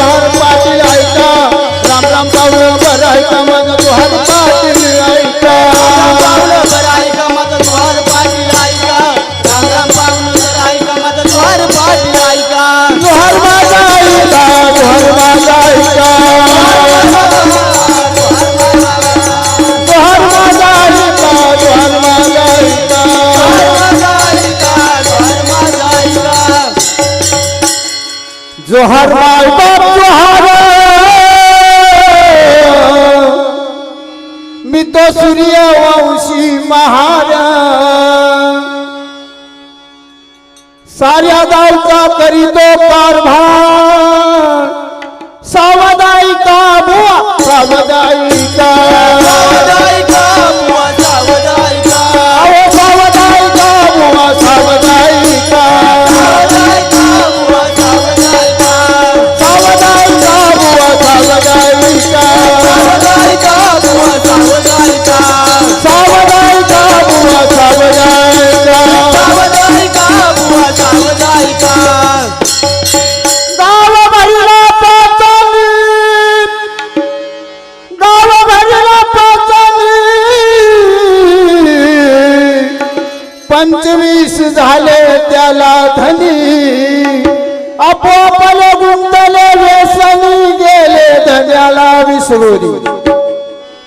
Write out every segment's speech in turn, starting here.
Oh. Johar माय बाप जोहार। मी तो सूर्य वंशी महार साऱ्या गावचा करीतो कारभार पंचवीस झाले त्याला धनी. आपोआपले गुंतले व्यसनी गेले धन्याला विसरुरी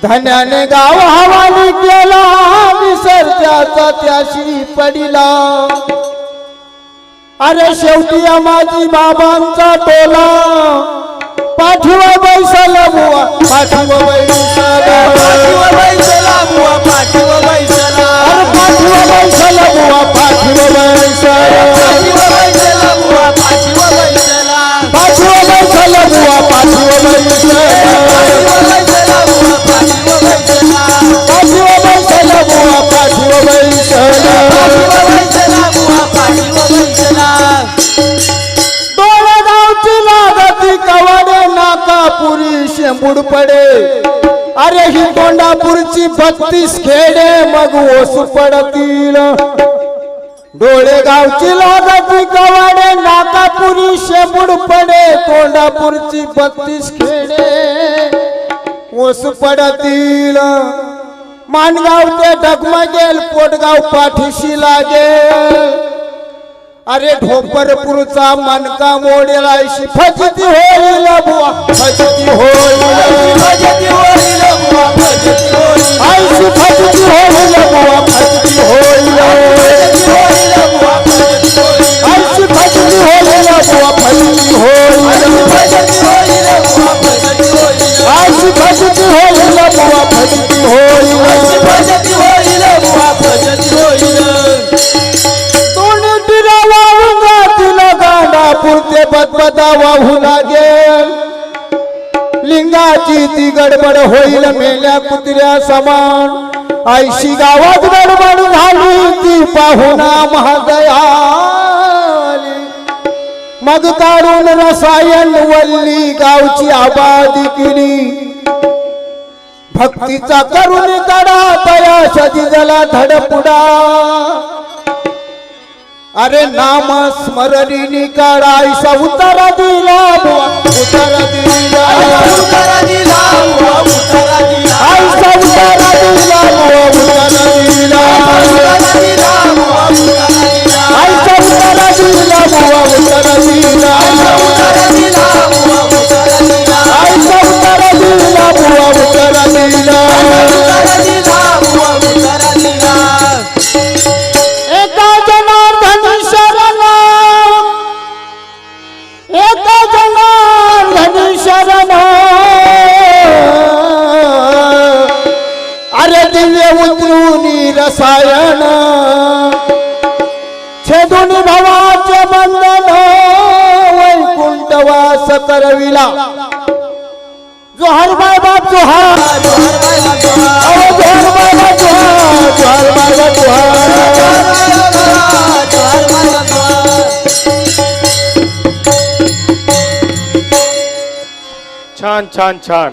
धन्याने गाव हवानी केला विसर त्याचा त्याशी पडिला. अरे शेवटी माझी बाबांचा टोला. पाठवा बैसल बुवा पाठवा बैसल शेंबूड पडे. अरे ही कोंडापूरची बत्तीस खेडे मग ओसू पडतील. डोळे गावची लागती कवाडे नाकापुरी शेंबूड पडे. कोल्हापूरची बत्तीस खेडे ओस पडतील. मानगाव ते डगमगेल पोटगाव पाठीशी लागेल. अरे ढोपरपूरचा मनका मोडेला ऐशी होईल बुवा. बदबदा वाहू लागेल लिंगाची ती गडबड होईल मेल्या कुत्र्या समान. ऐशी गावात गडबड झाली ती पाहुणा महादया मग काढून रसायन वल्ली गावची आबादी केली. भक्तीचा करून कडा तया शजिजला धडपुडा. अरे नाम स्मरणीनी काढायचा उतारा दिला उतारा दिला उतारा दिला बुवा, उतारा दिला अरे दिव्य उतरूनी रसायन। छेदून भवाचे बंधन वैकुंठवास करविला। जोहार बाय बाप जोहार। अहो जोहार बाय बाप जोहार। जोहार बाय बाप छान छान छान.